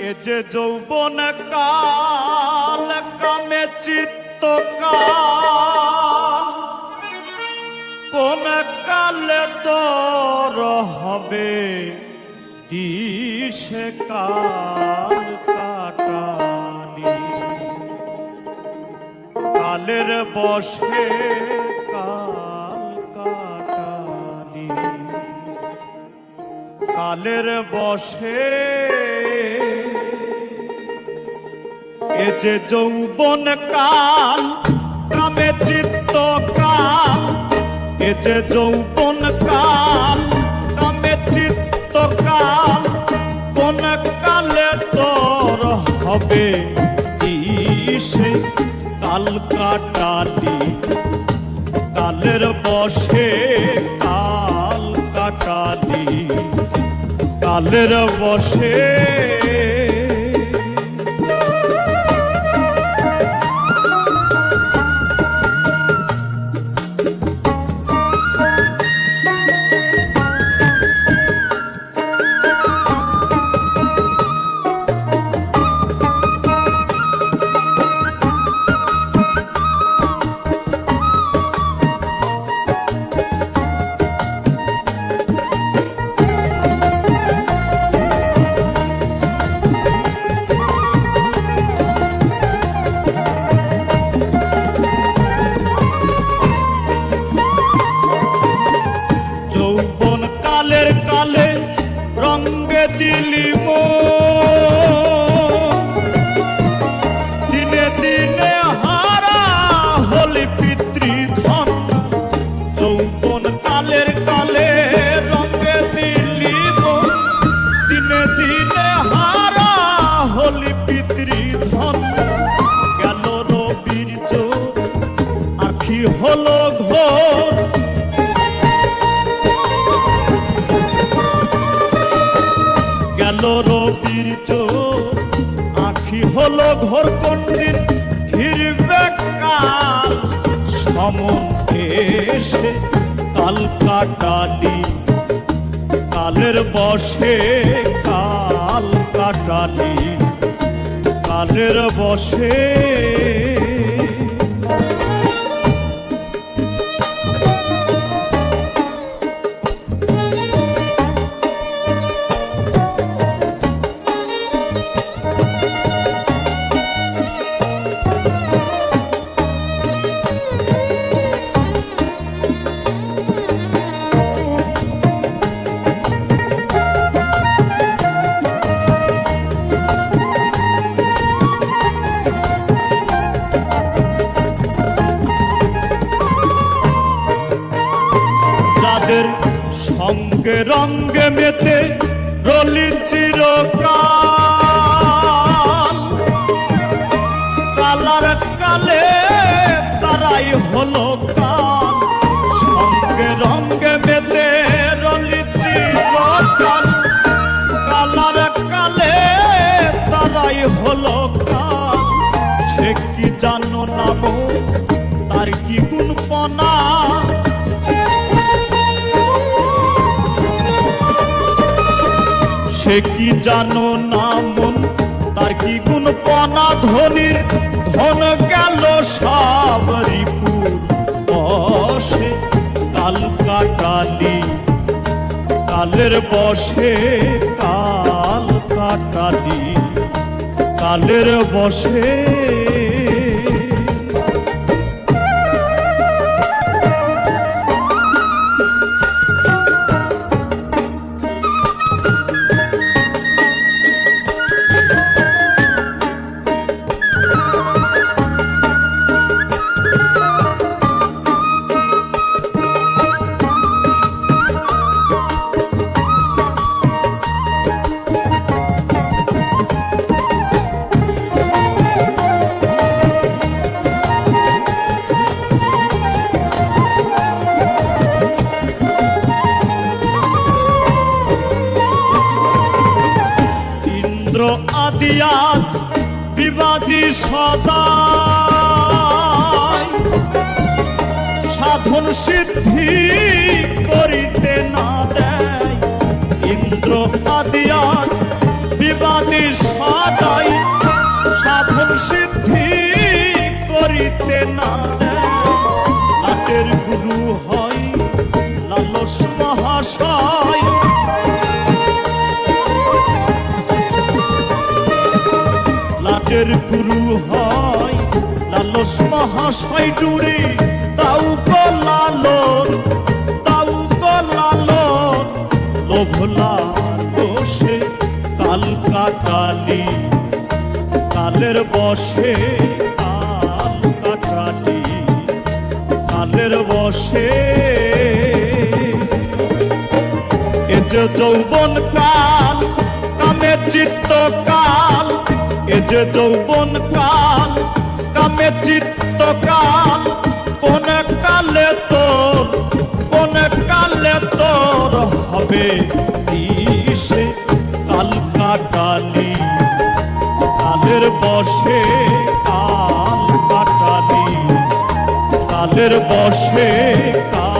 এ যে যৌবন কাল কামে চিত্ত কাল কোন কালে তোর হবে? দিশে কাল কাটালি। কালের বসে কাল কাটালি। কালের বসে এ যে যৌবন কাল কামে চিত্ত কাল। এ যে যৌবন কাল কামে চিত্ত কাল। কোন কালে তোর হবে সে কাল কাটালি, কালের বসে কাল কাটালি। কালের বসে দিলি দিনে দিনে হারা হলি পিতৃধন, যৌবন কালের কালে রঙ্গে দিলি দিনে দিনে হারা হলি পিতৃধন, গেল রবির চোখ আখি হলো ঘোর হলো ঘোর কন্দির ফিরবে কাল। সমন এসে কাল কাটালি কালের বসে কাল কাটালি কালের বসে সঙ্গে রঙ্গে মেতে রলি চিরকাল। কালার কালে তারাই হলো কাল। সঙ্গে রঙ্গে মেতে রলি চিরকাল। কালার কালে তারাই হলো কাল। সে কি জানো নাম তার কি গুণ সে কি জানো না মন? তার কি গুণ পনা ধনির? ধন গেল সাবরিপুর। বসে কাল কাটালি। কালের বসে কাল কাটালি। কালের বসে আজ বিবাদী সদা সাধন সিদ্ধি করিতে না দেয়। ইন্দ্র আদিয়ার বিবাদী সদাই। সাধন সিদ্ধি করিতে না দেয়। নাটের গুরু হয় লাটের গুরু হয়। লালস মহাশয় ডুরি তাও লালন তাও লালন। লোভলা দোষে কাল কাটালি, কালের বসে কাল কাটালি, কালের বসে। এ যে যৌবন কাল যে যৌবন কাল, কামে চিত্ত কাল, কোন কালে তোর, কোন কালে তোর হবে দিশে কাল কাটালি, কালের বসে কাল কাটালি, কালের বসে কাল